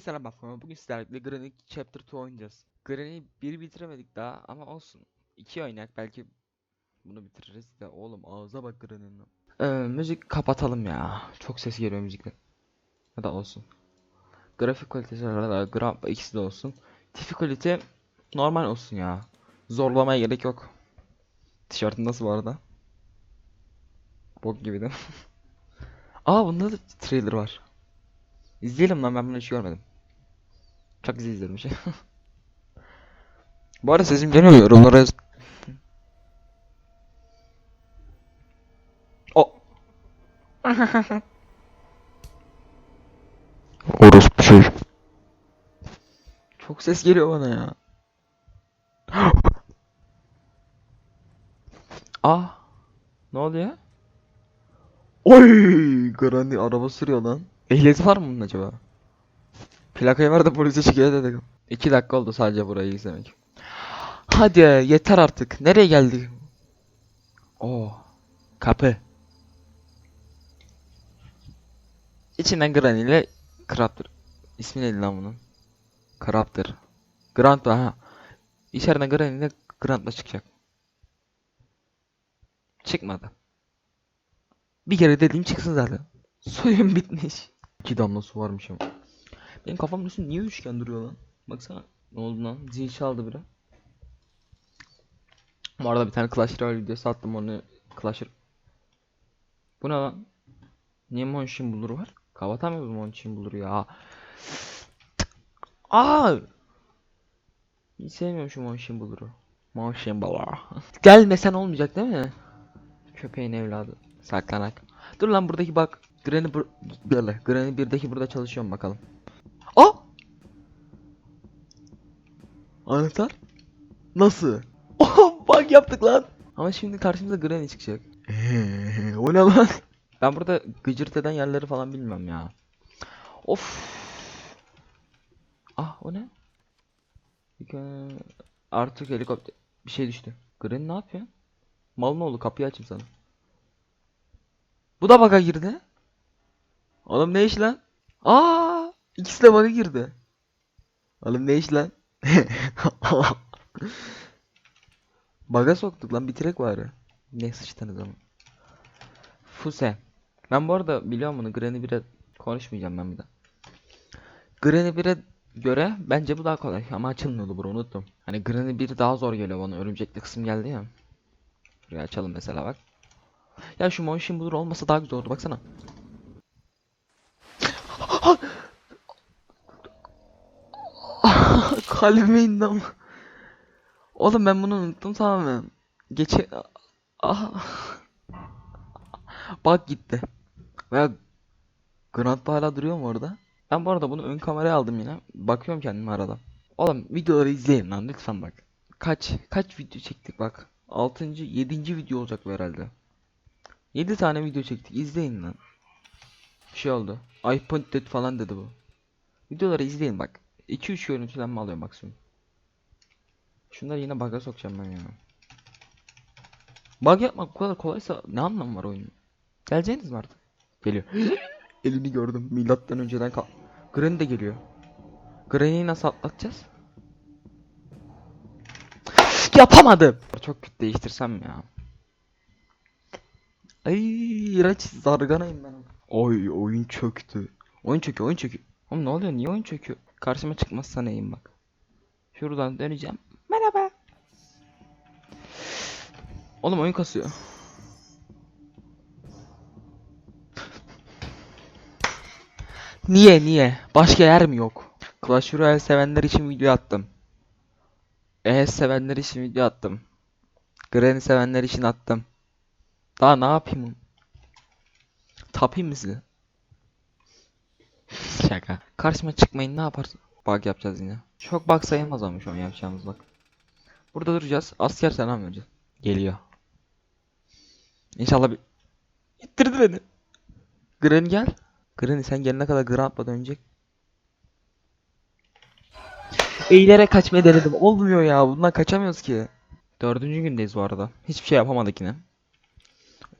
Selam ben Bugün sizlerle Granny Chapter 2 oynayacağız. Granny'yi bir bitiremedik daha ama olsun. 2 oynayak belki bunu bitiririz de oğlum ağza bak Granny'nin. Ee, müzik kapatalım ya. Çok ses geliyor müzikten. Ya da olsun. Grafik kalitesi arada gram ikisi de olsun. Difficulty normal olsun ya. Zorlamaya gerek yok. Tişörtün nasıl bu arada? Bok gibi değil mi? Aa bunda da trailer var. İzleyelim lan ben bunu hiç görmedim. Çok güzel izlemiş. Bu arada sesim geliyor yorumlara yaz. O. Orospu şey. Çok ses geliyor bana ya. Ah. Ne oluyor? Oy! Granny araba sürüyor lan. Ehliyeti var mı bunun acaba? Plakayı ver de polise şikayet edelim. 2 dakika oldu sadece burayı izlemek. Hadi yeter artık. Nereye geldik? Oo. Kapı. İçinden Granny ile Craptor. İsmi neydi lan bunun? Craptor. Grant ha. İçeriden Granny ile Grant'la çıkacak. Çıkmadı. Bir kere dediğim çıksın zaten. Suyum bitmiş. İki damla su varmış ama. Benim kafamın üstünde niye üçgen duruyor lan? Baksana. Ne oldu lan? Zil çaldı biri. Bu arada bir tane Clash Royale videosu attım onu Clash Bu ne lan? Niye Monchin bulur var? Kapatamıyoruz Monchin bulur ya. Aa! Hiç sevmiyorum şu Monchin buluru. Monchin bulur. Gelmesen olmayacak değil mi? Köpeğin evladı. Saklanak. Dur lan buradaki bak. Granny bur. Granny 1'deki burada çalışıyorum bakalım. Anahtar? Nasıl? Oh bak yaptık lan. Ama şimdi karşımıza Granny çıkacak. o ne lan? Ben burada gıcırt eden yerleri falan bilmem ya. Of. Ah o ne? Artık helikopter bir şey düştü. Granny ne yapıyor? Malın oğlu kapıyı açayım sana. Bu da bug'a girdi. Oğlum ne iş lan? Aa, ikisi de bug'a girdi. Oğlum ne iş lan? Bug'a soktuk lan bitirek bari. Ne sıçtınız ama. Fuse. Ben bu arada biliyorum bunu Granny 1'e konuşmayacağım ben bir daha. Granny 1'e göre bence bu daha kolay ama açılmıyordu bunu unuttum. Hani Granny 1 daha zor geliyor bana örümcekli kısım geldi ya. Buraya açalım mesela bak. Ya şu motion blur olmasa daha güzel olurdu baksana. Kalbime indi ama. Oğlum ben bunu unuttum tamamen. Geçe... Ah. Bak gitti. Veya Grant hala duruyor mu orada? Ben bu arada bunu ön kameraya aldım yine. Bakıyorum kendime arada. Oğlum videoları izleyin lan lütfen bak. Kaç kaç video çektik bak. 6. 7. video olacak bu herhalde. 7 tane video çektik. İzleyin lan. Bir şey oldu. iPod dead falan dedi bu. Videoları izleyin bak. 2-3 görüntülenme alıyor maksimum. Şunları yine bug'a sokacağım ben ya. Bug yapmak bu kadar kolaysa ne anlamı var oyunun? Geleceğiniz mi artık? Geliyor. Elini gördüm. Milattan önceden kal. Granny de geliyor. Granny'yi nasıl atlatacağız? Yapamadım. Çok kötü değiştirsem ya. Ay iğrenç zarganayım ben. Oy oyun çöktü. Oyun çöküyor oyun çöküyor. Oğlum ne oluyor niye oyun çöküyor? Karşıma çıkmazsa neyim bak. Şuradan döneceğim. Merhaba. Oğlum oyun kasıyor. Niye niye? Başka yer mi yok? Clash Royale sevenler için video attım. ES sevenler için video attım. Granny sevenler için attım. Daha ne yapayım? Tapayım mı size? Şaka. Karşıma çıkmayın ne yaparsın? Bug yapacağız yine. Çok bug sayılmaz ama şu yapacağımız bak. Burada duracağız. Asker selam vereceğiz. Geliyor. İnşallah bir... İttirdi beni. Granny gel. Granny sen gelene kadar Grandpa dönecek. Eğilerek kaçmayı denedim. Olmuyor ya. Bundan kaçamıyoruz ki. Dördüncü gündeyiz bu arada. Hiçbir şey yapamadık yine.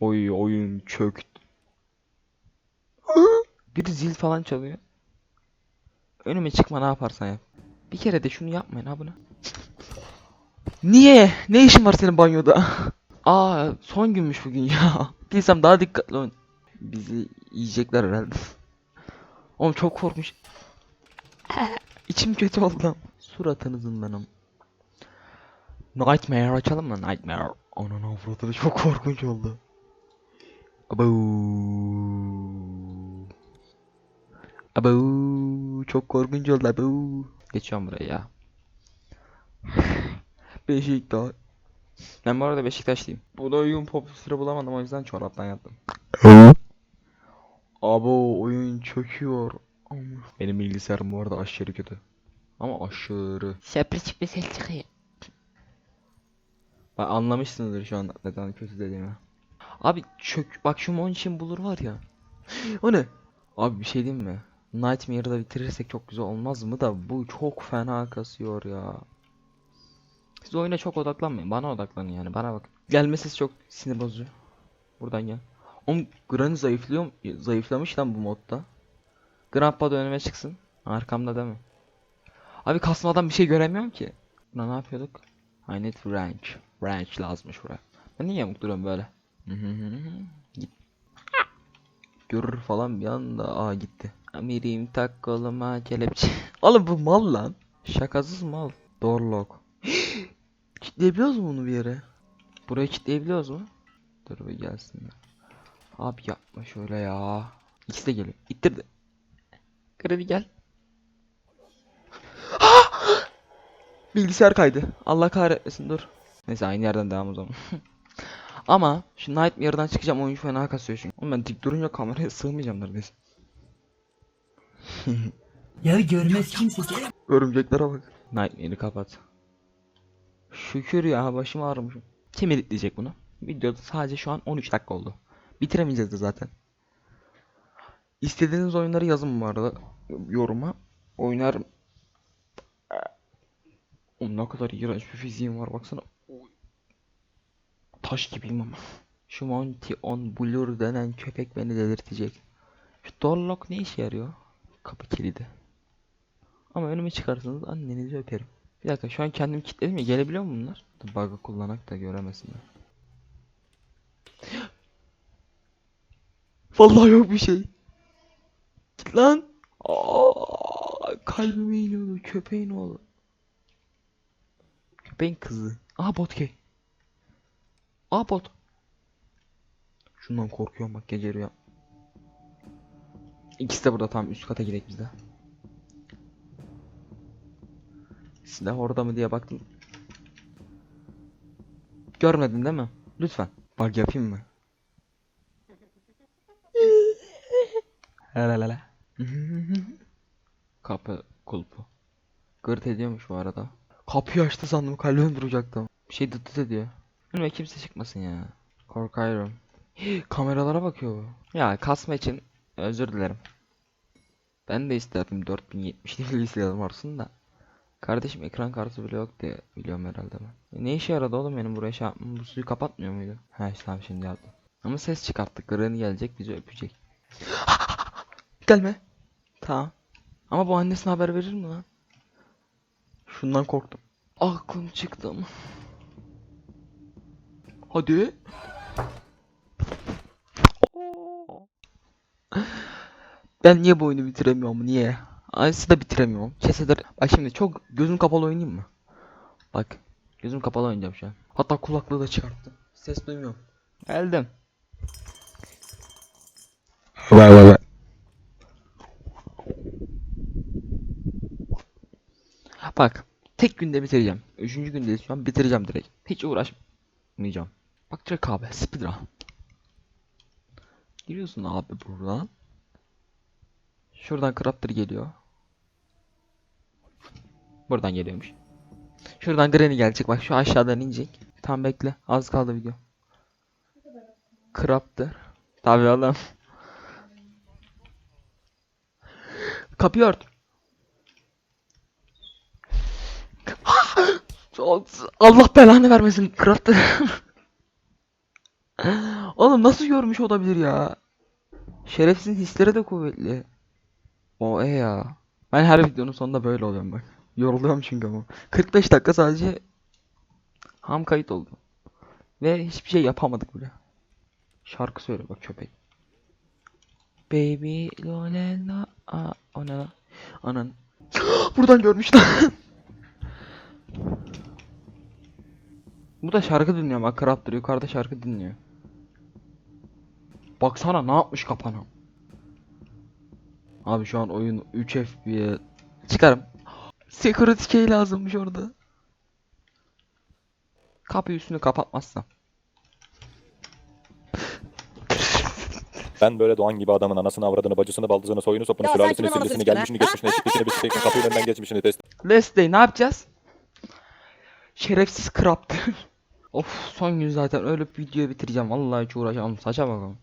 Oy oyun çöktü. Bir zil falan çalıyor. Önüme çıkma ne yaparsan yap. Bir kere de şunu yapmayın ha bunu. Niye? Ne işin var senin banyoda? Aa son günmüş bugün ya. Bilsem daha dikkatli olun. Bizi yiyecekler herhalde. Oğlum çok korkmuş. İçim kötü oldu. Suratınızın benim. Nightmare açalım mı? Nightmare. Ananı avradı çok korkunç oldu. Abu. Çok korkunç oldu abu. Geçiyorum buraya ya. Beşiktaş. Ben bu arada Beşiktaşlıyım. Bu da oyun pop sıra bulamadım o yüzden çoraptan yattım. Abo oyun çöküyor. Benim bilgisayarım bu arada aşırı kötü. Ama aşırı. Sürpriz bir ses çıkıyor. Bak anlamışsınızdır şu an neden kötü dediğimi. Abi çök bak şu Monchin bulur var ya. o ne? Abi bir şey diyeyim mi? Nightmare'da bitirirsek çok güzel olmaz mı da bu çok fena kasıyor ya. Siz oyuna çok odaklanmayın. Bana odaklanın yani. Bana bak. Gelme sesi çok sinir bozucu. Buradan gel. Oğlum Granny zayıflıyor zayıflamış lan bu modda. Grandpa da önüme çıksın. Arkamda değil mi? Abi kasmadan bir şey göremiyorum ki. Buna ne yapıyorduk? I need wrench. Wrench lazımmış buraya. Ben niye yamuk duruyorum böyle? Git. Görür falan bir anda. Aa gitti. Amirim tak koluma kelepçe. Oğlum bu mal lan. Şakasız mal. Doorlock. Kitleyebiliyoruz mu bunu bir yere? Burayı kitleyebiliyoruz mu? Dur bir gelsin. Abi yapma şöyle ya. İkisi de geliyor. İttirdi. Kredi gel. Bilgisayar kaydı. Allah kahretmesin dur. Neyse aynı yerden devam o zaman. Ama şu Nightmare'dan çıkacağım oyun fena kasıyor çünkü. Oğlum ben dik durunca kameraya sığmayacağım neredeyse. Ya görmez kimse. Örümceklere bak. Nightmare'i kapat. Şükür ya başım ağrımış. Kim editleyecek bunu? Videoda sadece şu an 13 dakika oldu. Bitiremeyeceğiz de zaten. İstediğiniz oyunları yazın bu arada yoruma. Oynarım. Oğlum ne kadar iğrenç bir fiziğim var baksana. Oy. Taş gibiyim ama. Şu Monty on Blur denen köpek beni delirtecek. Şu Doorlock ne işe yarıyor? Kapı kilidi. Ama önüme çıkarsanız annenizi öperim. Bir dakika şu an kendimi kilitledim ya gelebiliyor mu bunlar? Bug'ı kullanak da göremesinler. Vallahi yok bir şey. Git lan. Aa, kalbime iniyordu köpeğin oğlu. Köpeğin kızı. Aha botkey. Aa bot. Şundan korkuyorum bak gece rüya. İkisi de burada tam üst kata gidelim biz de. Silah orada mı diye baktım. Görmedin değil mi? Lütfen. Bak yapayım mı? Hele. Kapı kulpu. Gırt ediyormuş bu arada. Kapıyı açtı sandım kalbim duracaktı. Bir şey dıt ediyor. Önüme kimse çıkmasın ya. Korkuyorum. Kameralara bakıyor bu. Ya kasma için özür dilerim. Ben de isterdim 4070'li bilgisayarım olsun da. Kardeşim ekran kartı bile yok diye biliyorum herhalde ben. E, ne işe yaradı oğlum benim buraya şey yapmam? Bu suyu kapatmıyor muydu? İşte tamam şimdi yaptım. Ama ses çıkarttık. Granny gelecek bizi öpecek. Gelme. Tamam. Ama bu annesine haber verir mi lan? Şundan korktum. Aklım çıktı ama. Hadi. Ben niye bu oyunu bitiremiyorum? Niye? Aysı da bitiremiyorum. Kesedir. Bak şimdi çok gözüm kapalı oynayayım mı? Bak. Gözüm kapalı oynayacağım şu an. Hatta kulaklığı da çıkarttım. Ses duymuyorum. Geldim. Vay vay vay. Bak. Tek günde bitireceğim. Üçüncü günde şu an bitireceğim direkt. Hiç uğraşmayacağım. Bak direkt abi. Speedrun. Giriyorsun abi buradan. Şuradan Crafter geliyor. Buradan geliyormuş. Şuradan Granny gelecek. Bak şu aşağıdan inecek. Tam bekle. Az kaldı video. Crafter. Tabii oğlum. Kapıyı ört. Allah belanı vermesin Crafter. Oğlum nasıl görmüş olabilir ya? Şerefsizin hisleri de kuvvetli. O e ya. Ben her videonun sonunda böyle oluyorum bak. Yoruluyorum çünkü ama. 45 dakika sadece ham kayıt oldu. Ve hiçbir şey yapamadık bile. Şarkı söyle bak köpek. Baby Lolela Aa, o ne lan? Anan. Buradan görmüşler. Bu da şarkı dinliyor bak Crafter yukarıda şarkı dinliyor. Baksana ne yapmış kapana. Abi şu an oyun 3 FPS. Çıkarım. Security key lazımmış orada. Kapıyı üstünü kapatmazsam. Ben böyle Doğan gibi adamın anasını avradını bacısını baldızını soyunu sopunu Ya sen sülalesini kimin anasını sivrisini siktin gelmişini geçmişini siktikini bisikletini kapıyı önünden geçmişini test Last day ne yapacağız? Şerefsiz Crafter. of son gün zaten öyle bir videoyu bitireceğim. Vallahi hiç uğraşamam. Saça bakalım.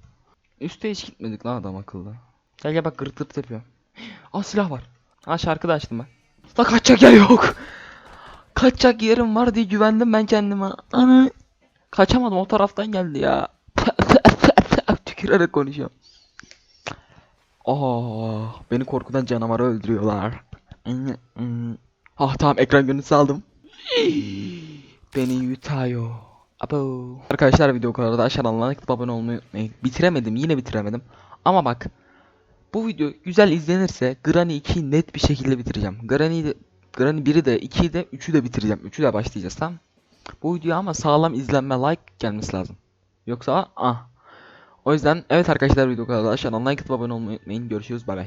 Üste hiç gitmedik lan adam akıllı. Gel gel bak gırt gırt yapıyor. Aa silah var. Ha şarkı da açtım ben. La kaçacak yer yok. Kaçacak yerim var diye güvendim ben kendime. Ana. Kaçamadım o taraftan geldi ya. Tükürerek konuşuyorum. Aa, beni korkudan canavarı öldürüyorlar. Ah tamam ekran görüntüsü aldım. Beni yutayo. Abo. Arkadaşlar video kadar da aşağıdan like atıp abone olmayı unutmayın. Bitiremedim yine bitiremedim. Ama bak bu video güzel izlenirse Granny 2'yi net bir şekilde bitireceğim. Granny de Granny 1'i de 2'yi de 3'ü de bitireceğim. 3'ü de başlayacağız tamam. Bu video ama sağlam izlenme like gelmesi lazım. Yoksa ah. O yüzden evet arkadaşlar video kadar da aşağıdan like atıp abone olmayı unutmayın. Görüşürüz bay bay.